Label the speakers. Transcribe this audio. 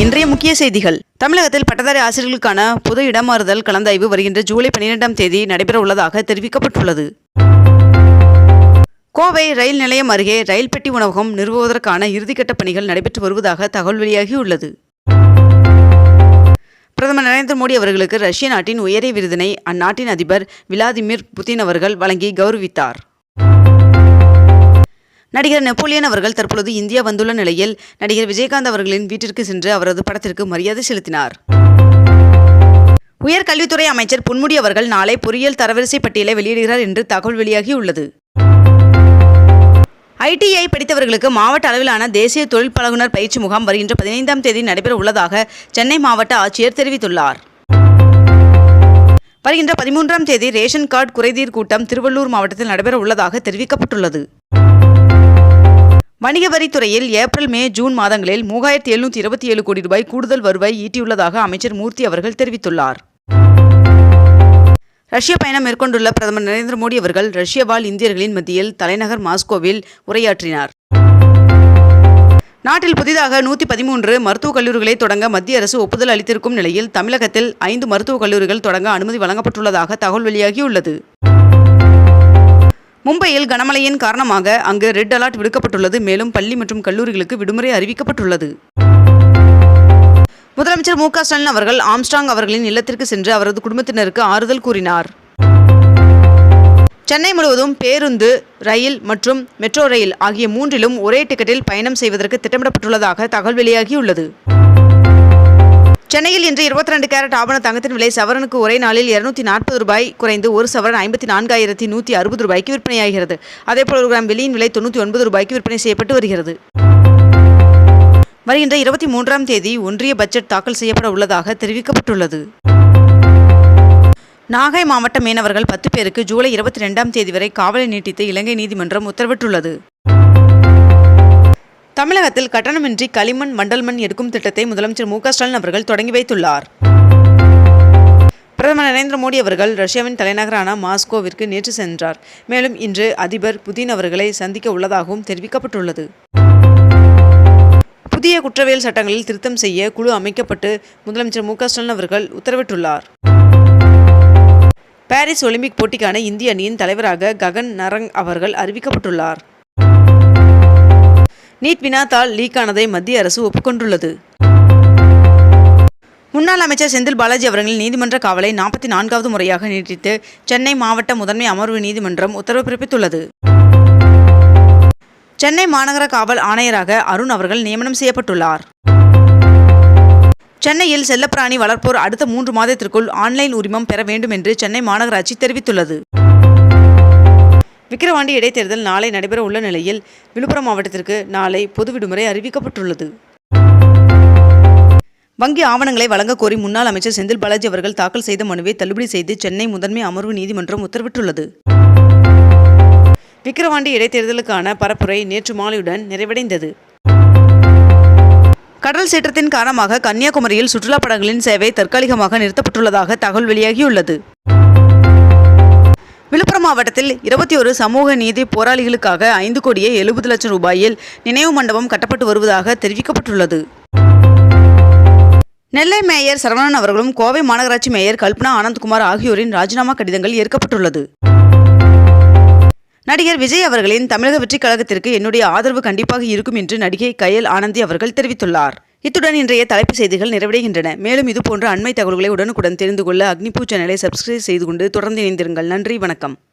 Speaker 1: இன்றைய முக்கிய செய்திகள். தமிழகத்தில் பட்டதாரி ஆசிரியர்களுக்கான பொது இடமாறுதல் கலந்தாய்வு வருகின்ற ஜூலை பன்னிரெண்டாம் தேதி நடைபெற உள்ளதாக தெரிவிக்கப்பட்டுள்ளது. கோவை ரயில் நிலையம் அருகே ரயில் பெட்டி உணவகம் நிறுவுவதற்கான இறுதிக்கட்ட பணிகள் நடைபெற்று வருவதாக தகவல் வெளியாகியுள்ளது. பிரதமர் நரேந்திர மோடி அவர்களுக்கு ரஷ்ய நாட்டின் உயரிய விருதினை அந்நாட்டின் அதிபர் விளாதிமிர் புதின் அவர்கள் வழங்கி கௌரவித்தார். நடிகர் நெப்போலியன் அவர்கள் தற்பொழுது இந்தியா வந்துள்ள நிலையில் நடிகர் விஜயகாந்த் அவர்களின் வீட்டிற்கு சென்று அவரது படத்திற்கு மரியாதை செலுத்தினார். உயர்கல்வித்துறை அமைச்சர் பொன்முடி அவர்கள் நாளை பொறியியல் தரவரிசை பட்டியலை வெளியிடுகிறார் என்று தகவல் வெளியாகியுள்ளது. ஐடிஐ படித்தவர்களுக்கு மாவட்ட அளவிலான தேசிய தொழில் பழகுனர் பயிற்சி முகாம் வருகின்ற பதினைந்தாம் தேதி நடைபெற உள்ளதாக சென்னை மாவட்ட ஆட்சியர் தெரிவித்துள்ளார். வருகின்ற பதிமூன்றாம் தேதி ரேஷன் கார்டு குறைதீர் கூட்டம் திருவள்ளூர் மாவட்டத்தில் நடைபெற உள்ளதாக தெரிவிக்கப்பட்டுள்ளது. வணிக வரித்துறையில் ஏப்ரல் மே ஜூன் மாதங்களில் மூவாயிரத்தி எழுநூற்றி இருபத்தி ஏழு கோடி ரூபாய் கூடுதல் வருவாய் ஈட்டியுள்ளதாக அமைச்சர் மூர்த்தி அவர்கள் தெரிவித்துள்ளார். ரஷ்ய பயணம் மேற்கொண்டுள்ள பிரதமர் நரேந்திர மோடி அவர்கள் ரஷ்ய வாழ் இந்தியர்களின் மத்தியில் தலைநகர் மாஸ்கோவில் உரையாற்றினார். நாட்டில் புதிதாக நூற்றி பதிமூன்று மருத்துவக் கல்லூரிகளை தொடங்க மத்திய அரசு ஒப்புதல் அளித்திருக்கும் நிலையில் தமிழகத்தில் ஐந்து மருத்துவக் கல்லூரிகள் தொடங்க அனுமதி வழங்கப்பட்டுள்ளதாக தகவல் வெளியாகியுள்ளது. மும்பையில் கனமழையின் காரணமாக அங்கு ரெட் அலர்ட் விடுக்கப்பட்டுள்ளது. மேலும் பள்ளி மற்றும் கல்லூரிகளுக்கு விடுமுறை அறிவிக்கப்பட்டுள்ளது. முதலமைச்சர் மு க ஸ்டாலின் அவர்கள் ஆம்ஸ்டாங் அவர்களின் இல்லத்திற்கு சென்று அவரது குடும்பத்தினருக்கு ஆறுதல் கூறினார். சென்னை முழுவதும் பேருந்து ரயில் மற்றும் மெட்ரோ ரயில் ஆகிய மூன்றிலும் ஒரே டிக்கெட்டில் பயணம் செய்வதற்கு திட்டமிடப்பட்டுள்ளதாக தகவல் வெளியாகியுள்ளது. சென்னையில் இன்று இருபத்தி ரெண்டு கேரட் ஆபண தங்கத்தின் விலை சவரனுக்கு ஒரே நாளில் இருநூத்தி நாற்பது ரூபாய் குறைந்து ஒரு சவரன் ஐம்பத்தி நான்காயிரத்தி நூற்றி அறுபது ரூபாய்க்கு விற்பனையாகிறது. அதேபோல் ஒரு கிராம் வெளியின் விலை தொண்ணூற்றி ஒன்பது ரூபாய்க்கு விற்பனை செய்யப்பட்டு வருகிறது. வருகின்ற இருபத்தி மூன்றாம் தேதி ஒன்றிய பட்ஜெட் தாக்கல் செய்யப்பட உள்ளதாக தெரிவிக்கப்பட்டுள்ளது. நாகை மாவட்ட மீனவர்கள் பத்து பேருக்கு ஜூலை இருபத்தி ரெண்டாம் தேதி வரை காவலை நீட்டித்து இலங்கை நீதிமன்றம் உத்தரவிட்டுள்ளது. தமிழகத்தில் கட்டணமின்றி களிமண் மண்டல் மண் எடுக்கும் திட்டத்தை முதலமைச்சர் மு ஸ்டாலின் அவர்கள் தொடங்கி வைத்துள்ளார். பிரதமர் நரேந்திர மோடி அவர்கள் ரஷ்யாவின் தலைநகரான மாஸ்கோவிற்கு நேற்று சென்றார். மேலும் இன்று அதிபர் புதின் அவர்களை சந்திக்க உள்ளதாகவும் தெரிவிக்கப்பட்டுள்ளது. புதிய குற்றவியல் சட்டங்களில் திருத்தம் செய்ய குழு அமைக்கப்பட்டு முதலமைச்சர் மு ஸ்டாலின் அவர்கள் உத்தரவிட்டுள்ளார். பாரிஸ் ஒலிம்பிக் போட்டிக்கான இந்திய அணியின் தலைவராக ககன் நரங் அவர்கள் அறிவிக்கப்பட்டுள்ளார். நீட் வினாத்தாள் லீக் ஆனதை மத்திய அரசு ஒப்புக்கொண்டுள்ளது. முன்னாள் அமைச்சர் செந்தில் பாலாஜி அவர்களின் நீதிமன்ற காவலை நாற்பத்தி நான்காவது முறையாக நீட்டித்து சென்னை மாவட்ட முதன்மை அமர்வு நீதிமன்றம் உத்தரவு பிறப்பித்துள்ளது. சென்னை மாநகர காவல் ஆணையராக அருண் அவர்கள் நியமனம் செய்யப்பட்டுள்ளார். சென்னையில் செல்லப்பிராணி வளர்ப்போர் அடுத்த மூன்று மாதத்திற்குள் ஆன்லைன் உரிமம் பெற வேண்டும் என்று சென்னை மாநகராட்சி தெரிவித்துள்ளது. விக்கிரவாண்டி இடைத்தேர்தல் நாளை நடைபெற உள்ள நிலையில் விழுப்புரம் மாவட்டத்திற்கு நாளை பொது விடுமுறை அறிவிக்கப்பட்டுள்ளது. வங்கி ஆவணங்களை வழங்க கோரி முன்னாள் அமைச்சர் செந்தில் பாலாஜி அவர்கள் தாக்கல் செய்த மனுவை தள்ளுபடி செய்து சென்னை முதன்மை அமர்வு நீதிமன்றம் உத்தரவிட்டுள்ளது. விக்கிரவாண்டி இடைத்தேர்தலுக்கான பரப்புரை நேற்று மாலையுடன் நிறைவடைந்தது. கடல் சீற்றத்தின் காரணமாக கன்னியாகுமரியில் சுற்றுலா படங்களின் சேவை தற்காலிகமாக நிறுத்தப்பட்டுள்ளதாக தகவல் வெளியாகியுள்ளது. மாவட்டத்தில் இருபத்தி ஒரு சமூக நீதி போராளிகளுக்காக ஐந்து கோடியே எழுபது லட்சம் ரூபாயில் நினைவு மண்டபம் கட்டப்பட்டு வருவதாக தெரிவிக்கப்பட்டுள்ளது. நெல்லை மேயர் சரவணன் அவர்களும் கோவை மாநகராட்சி மேயர் கல்பனா ஆனந்த்குமார் ஆகியோரின் ராஜினாமா கடிதங்கள் ஏற்கப்பட்டுள்ளது. நடிகர் விஜய் அவர்களின் தமிழக வெற்றிக் கழகத்திற்கு என்னுடைய ஆதரவு கண்டிப்பாக இருக்கும் என்று நடிகை கயல் ஆனந்தி அவர்கள் தெரிவித்துள்ளார். இத்துடன் இன்றைய தலைப்பு செய்திகள் நிறைவடைகின்றன. மேலும் இதுபோன்ற அண்மை தகவல்களை உடனுக்குடன் தெரிந்து கொள்ள அக்னிபூ சேனலை சப்ஸ்கிரைப் செய்து கொண்டு தொடர்ந்து இணைந்திருங்கள். நன்றி வணக்கம்.